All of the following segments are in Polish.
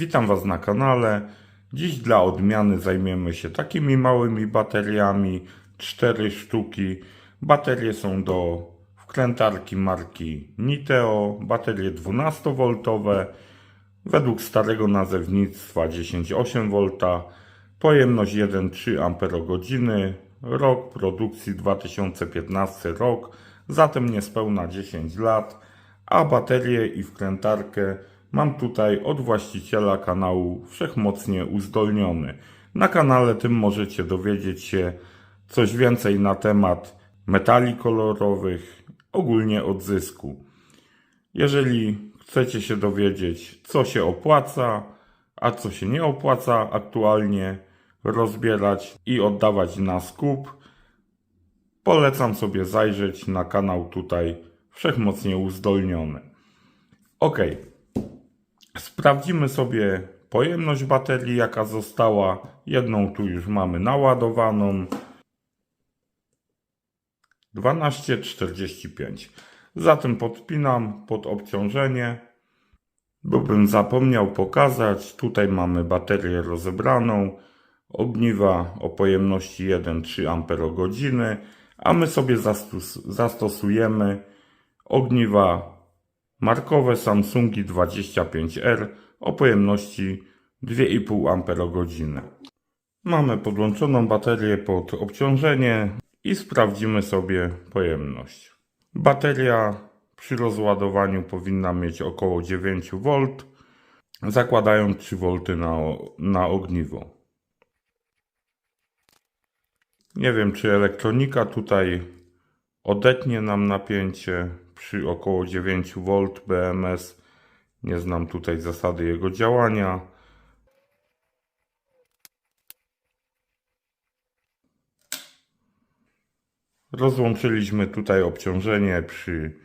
Witam Was na kanale. Dziś dla odmiany zajmiemy się takimi małymi bateriami, 4 sztuki. Baterie są do wkrętarki marki Niteo, baterie 12V, według starego nazewnictwa 10,8V, pojemność 1,3 Ah, rok produkcji 2015 rok, zatem niespełna 10 lat, a baterię i wkrętarkę mam tutaj od właściciela kanału Wszechmocnie Uzdolniony. Na kanale tym możecie dowiedzieć się coś więcej na temat metali kolorowych, ogólnie odzysku. Jeżeli chcecie się dowiedzieć, co się opłaca, a co się nie opłaca aktualnie rozbierać i oddawać na skup, polecam sobie zajrzeć na kanał tutaj Wszechmocnie Uzdolniony. Ok, sprawdzimy sobie pojemność baterii, jaka została. Jedną tu już mamy naładowaną. 12,45. Zatem podpinam pod obciążenie, bo bym zapomniał pokazać. Tutaj mamy baterię rozebraną, ogniwa o pojemności 1,3 Ah, a my sobie zastos- zastosujemy ogniwa markowe Samsungi 25R o pojemności 2,5 Ah. Mamy podłączoną baterię pod obciążenie i sprawdzimy sobie pojemność. Bateria przy rozładowaniu powinna mieć około 9V, zakładając 3V na, o- na ogniwo. Nie wiem, czy elektronika tutaj odetnie nam napięcie przy około 9V BMS. Nie znam tutaj zasady jego działania. Rozłączyliśmy tutaj obciążenie przy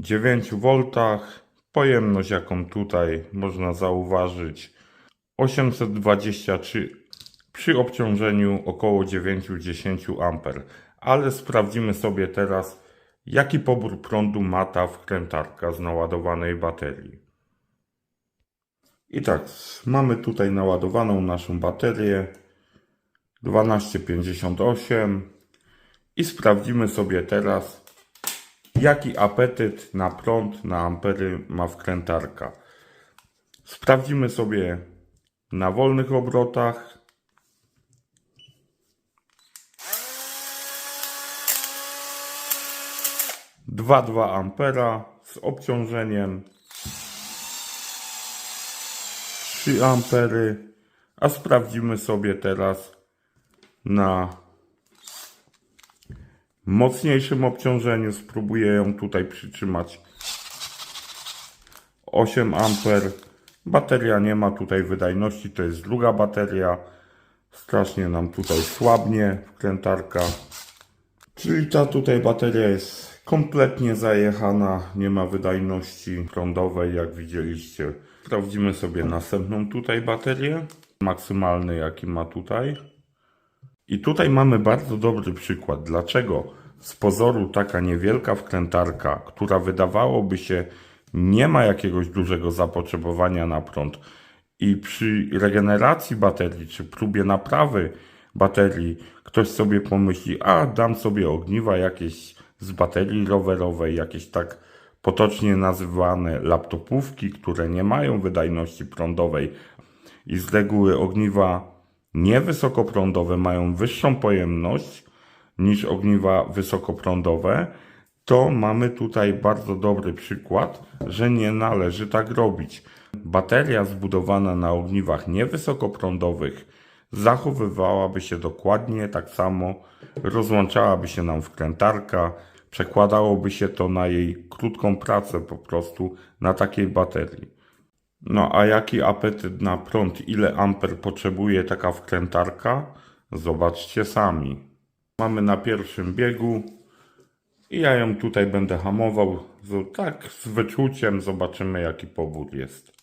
9V. Pojemność, jaką tutaj można zauważyć, 823 przy obciążeniu około 9-10 A. Ale sprawdzimy sobie teraz, jaki pobór prądu ma ta wkrętarka z naładowanej baterii. I tak, mamy tutaj naładowaną naszą baterię 1258 i sprawdzimy sobie teraz, jaki apetyt na prąd, na ampery ma wkrętarka. Sprawdzimy sobie na wolnych obrotach. Dwa dwa ampera z obciążeniem 3 ampery, a sprawdzimy sobie teraz na mocniejszym obciążeniu. Spróbuję ją tutaj przytrzymać 8 amper. Bateria nie ma tutaj wydajności, to jest druga bateria. Strasznie nam tutaj słabnie wkrętarka. Czyli ta tutaj bateria jest kompletnie zajechana, nie ma wydajności prądowej, jak widzieliście. Sprawdzimy sobie następną tutaj baterię. Maksymalny jaki ma tutaj. I tutaj mamy bardzo dobry przykład. Dlaczego z pozoru taka niewielka wkrętarka, która wydawałoby się nie ma jakiegoś dużego zapotrzebowania na prąd i przy regeneracji baterii czy próbie naprawy baterii ktoś sobie pomyśli, a dam sobie ogniwa jakieś z baterii rowerowej, jakieś tak potocznie nazywane laptopówki, które nie mają wydajności prądowej i z reguły ogniwa niewysokoprądowe mają wyższą pojemność niż ogniwa wysokoprądowe, to mamy tutaj bardzo dobry przykład, że nie należy tak robić. Bateria zbudowana na ogniwach niewysokoprądowych zachowywałaby się dokładnie tak samo, rozłączałaby się nam wkrętarka, przekładałoby się to na jej krótką pracę po prostu na takiej baterii. No a jaki apetyt na prąd, ile amper potrzebuje taka wkrętarka? Zobaczcie sami. Mamy na pierwszym biegu i ja ją tutaj będę hamował. Tak z wyczuciem zobaczymy jaki pobór jest.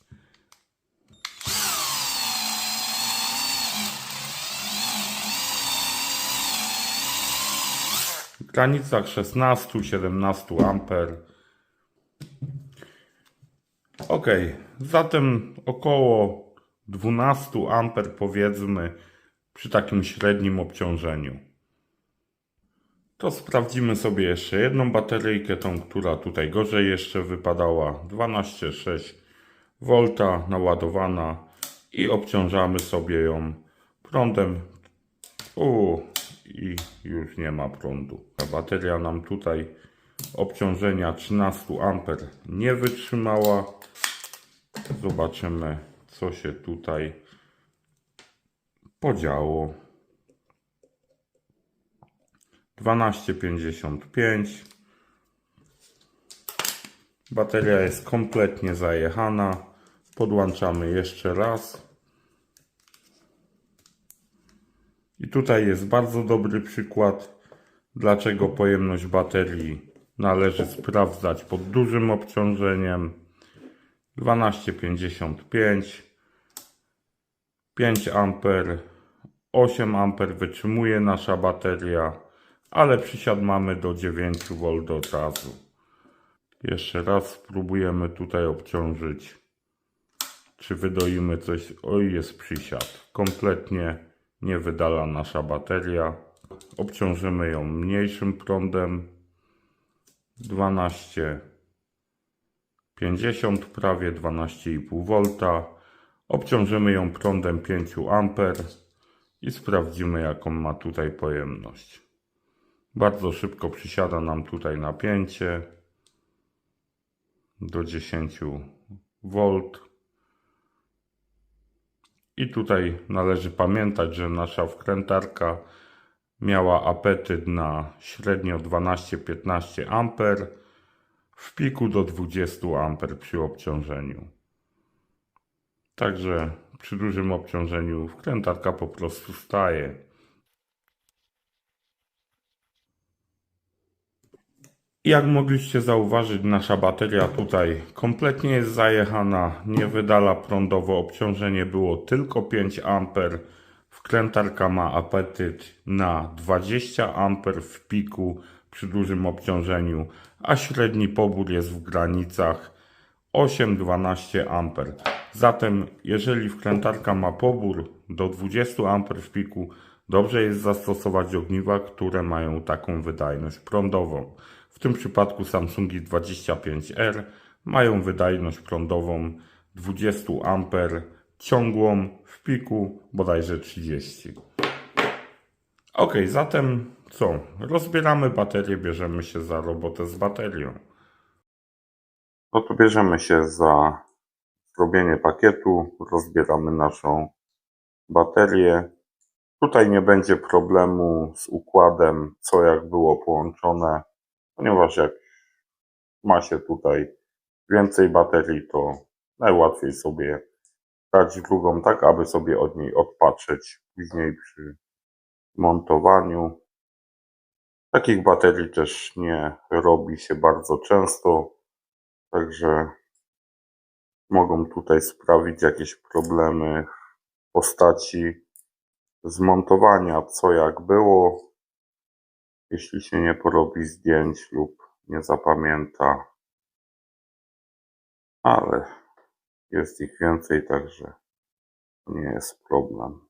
Granicach 16-17 amper. Ok, zatem około 12 amper powiedzmy przy takim średnim obciążeniu. To sprawdzimy sobie jeszcze jedną bateryjkę, tą, która tutaj gorzej jeszcze wypadała. 12,6 V naładowana i obciążamy sobie ją prądem. U, i już nie ma prądu. Ta bateria nam tutaj obciążenia 13 A nie wytrzymała. Zobaczymy, co się tutaj podziało. 12,55. Bateria jest kompletnie zajechana. Podłączamy jeszcze raz. I tutaj jest bardzo dobry przykład, dlaczego pojemność baterii należy sprawdzać pod dużym obciążeniem. 12,55 5 A 8 A wytrzymuje nasza bateria, ale przysiad mamy do 9 V od razu. Jeszcze raz spróbujemy tutaj obciążyć. Czy wydoimy coś? Oj, jest przysiad. Kompletnie nie wydala nasza bateria. Obciążymy ją mniejszym prądem. 12 50 prawie 12,5 V. Obciążymy ją prądem 5 A i sprawdzimy jaką ma tutaj pojemność. Bardzo szybko przysiada nam tutaj napięcie do 10 V. I tutaj należy pamiętać, że nasza wkrętarka miała apetyt na średnio 12-15 A w piku do 20 A przy obciążeniu. Także przy dużym obciążeniu wkrętarka po prostu staje. Jak mogliście zauważyć, nasza bateria tutaj kompletnie jest zajechana, nie wydala prądowo, obciążenie było tylko 5 A. Wkrętarka ma apetyt na 20 A w piku przy dużym obciążeniu, a średni pobór jest w granicach 8-12 A. Zatem jeżeli wkrętarka ma pobór do 20 A w piku, dobrze jest zastosować ogniwa, które mają taką wydajność prądową. W tym przypadku Samsungi 25R mają wydajność prądową 20 A ciągłą w piku bodajże 30. Ok, zatem co? Rozbieramy baterię, bierzemy się za robotę z baterią. No to bierzemy się za zrobienie pakietu, rozbieramy naszą baterię. Tutaj nie będzie problemu z układem, co jak było połączone, ponieważ jak ma się tutaj więcej baterii, to najłatwiej sobie dać drugą tak, aby sobie od niej odpatrzeć później przy montowaniu. Takich baterii też nie robi się bardzo często, także mogą tutaj sprawić jakieś problemy w postaci zmontowania, co jak było, jeśli się nie porobi zdjęć lub nie zapamięta. Ale jest ich więcej, także nie jest problem.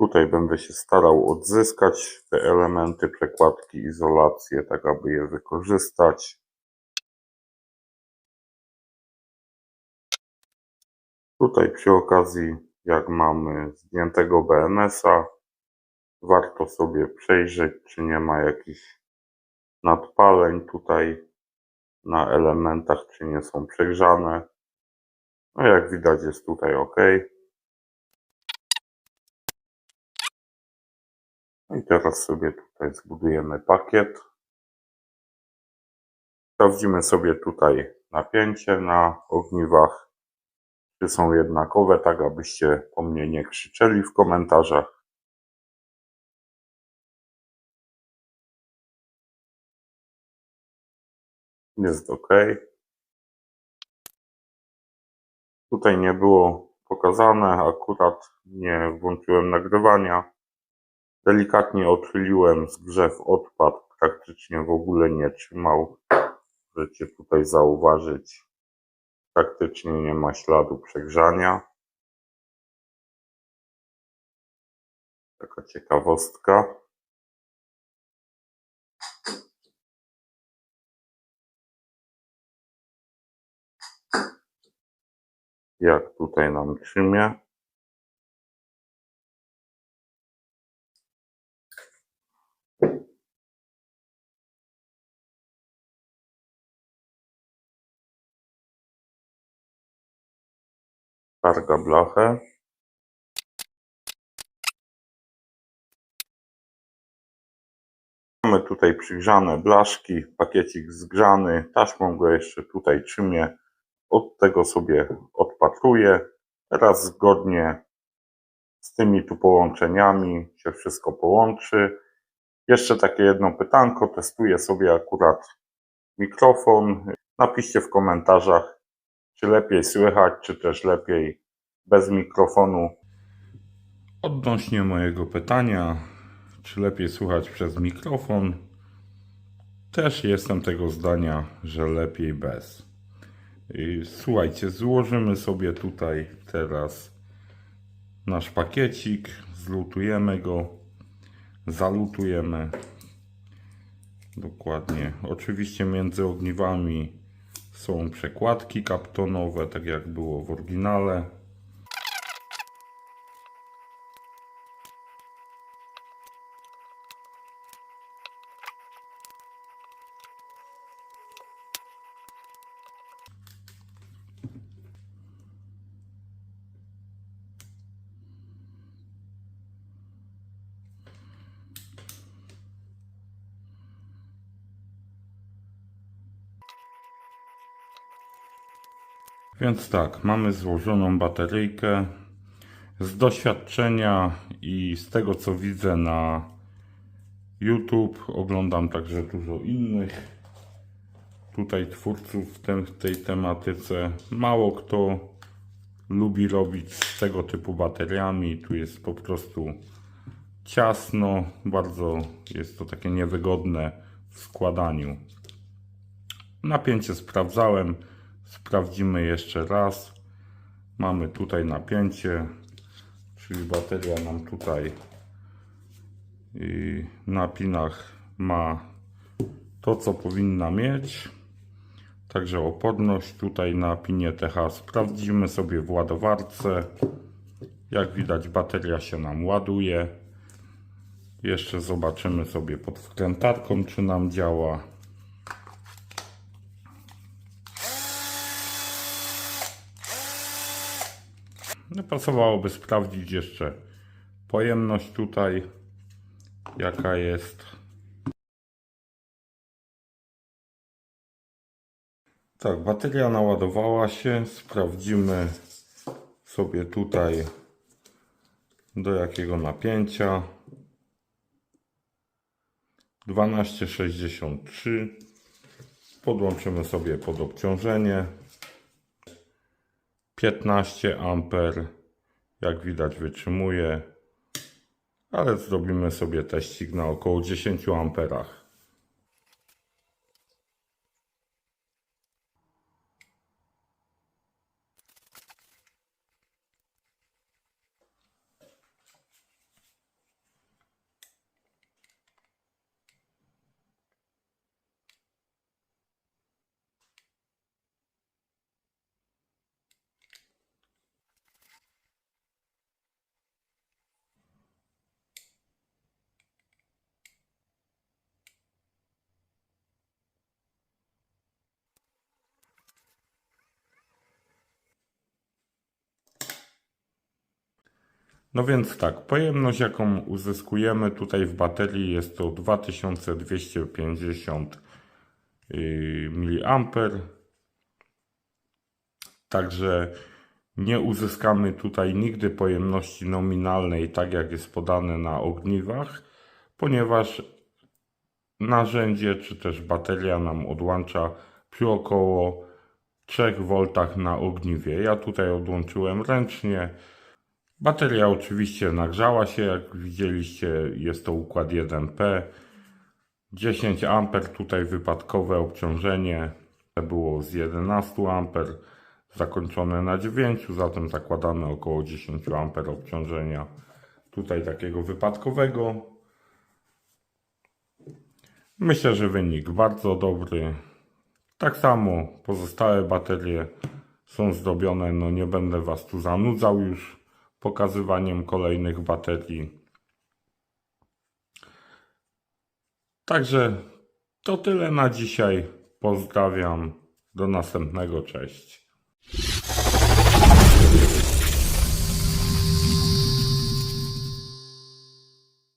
Tutaj będę się starał odzyskać te elementy przekładki, izolację, tak aby je wykorzystać. Tutaj przy okazji, jak mamy zdjętego BMS-a, warto sobie przejrzeć, czy nie ma jakichś nadpaleń tutaj na elementach, czy nie są przegrzane. No jak widać jest tutaj ok. No i teraz sobie tutaj zbudujemy pakiet. Sprawdzimy sobie tutaj napięcie na ogniwach, czy są jednakowe, tak abyście po mnie nie krzyczeli w komentarzach. Jest ok. Tutaj nie było pokazane, akurat nie włączyłem nagrywania. Delikatnie odchyliłem zgrzew odpadł, praktycznie w ogóle nie trzymał. Możecie tutaj zauważyć, praktycznie nie ma śladu przegrzania. Taka ciekawostka. Jak tutaj nam trzymie. Targa blachę. Mamy tutaj przygrzane blaszki, pakiecik zgrzany, taśmą go jeszcze tutaj trzymię. Od tego sobie odpatruję. Teraz zgodnie z tymi tu połączeniami się wszystko połączy. Jeszcze takie jedno pytanko, testuję sobie akurat mikrofon. Napiszcie w komentarzach, czy lepiej słychać, czy też lepiej bez mikrofonu. Odnośnie mojego pytania, czy lepiej słuchać przez mikrofon, też jestem tego zdania, że lepiej bez. Słuchajcie, złożymy sobie tutaj teraz nasz pakiecik, zlutujemy go, zalutujemy. Dokładnie. Oczywiście między ogniwami są przekładki kaptonowe, tak jak było w oryginale. Więc tak, mamy złożoną bateryjkę. Z doświadczenia i z tego co widzę na YouTube, oglądam także dużo innych tutaj twórców w tym, tej tematyce. Mało kto lubi robić z tego typu bateriami. Tu jest po prostu ciasno, bardzo jest to takie niewygodne w składaniu. Napięcie sprawdzałem. Sprawdzimy jeszcze raz. Mamy tutaj napięcie, czyli bateria nam tutaj na pinach ma to, co powinna mieć. Także oporność tutaj na pinie TH sprawdzimy sobie w ładowarce. Jak widać bateria się nam ładuje. Jeszcze zobaczymy sobie pod wkrętarką, czy nam działa. No, pasowałoby sprawdzić jeszcze pojemność tutaj, jaka jest. Tak, bateria naładowała się. Sprawdzimy sobie tutaj do jakiego napięcia. 1263. Podłączymy sobie pod obciążenie. 15 amper jak widać wytrzymuje ale zrobimy sobie teścik na około 10 amperach No więc tak, pojemność jaką uzyskujemy tutaj w baterii jest to 2250 mA. Także nie uzyskamy tutaj nigdy pojemności nominalnej, tak jak jest podane na ogniwach, ponieważ narzędzie czy też bateria nam odłącza przy około 3 V na ogniwie. Ja tutaj odłączyłem ręcznie. Bateria oczywiście nagrzała się, jak widzieliście, jest to układ 1P. 10 A tutaj wypadkowe obciążenie było z 11 A zakończone na 9, zatem zakładamy około 10 A obciążenia tutaj takiego wypadkowego. Myślę, że wynik bardzo dobry. Tak samo pozostałe baterie są zrobione, no nie będę Was tu zanudzał już pokazywaniem kolejnych baterii. Także to tyle na dzisiaj. Pozdrawiam. Do następnego. Cześć.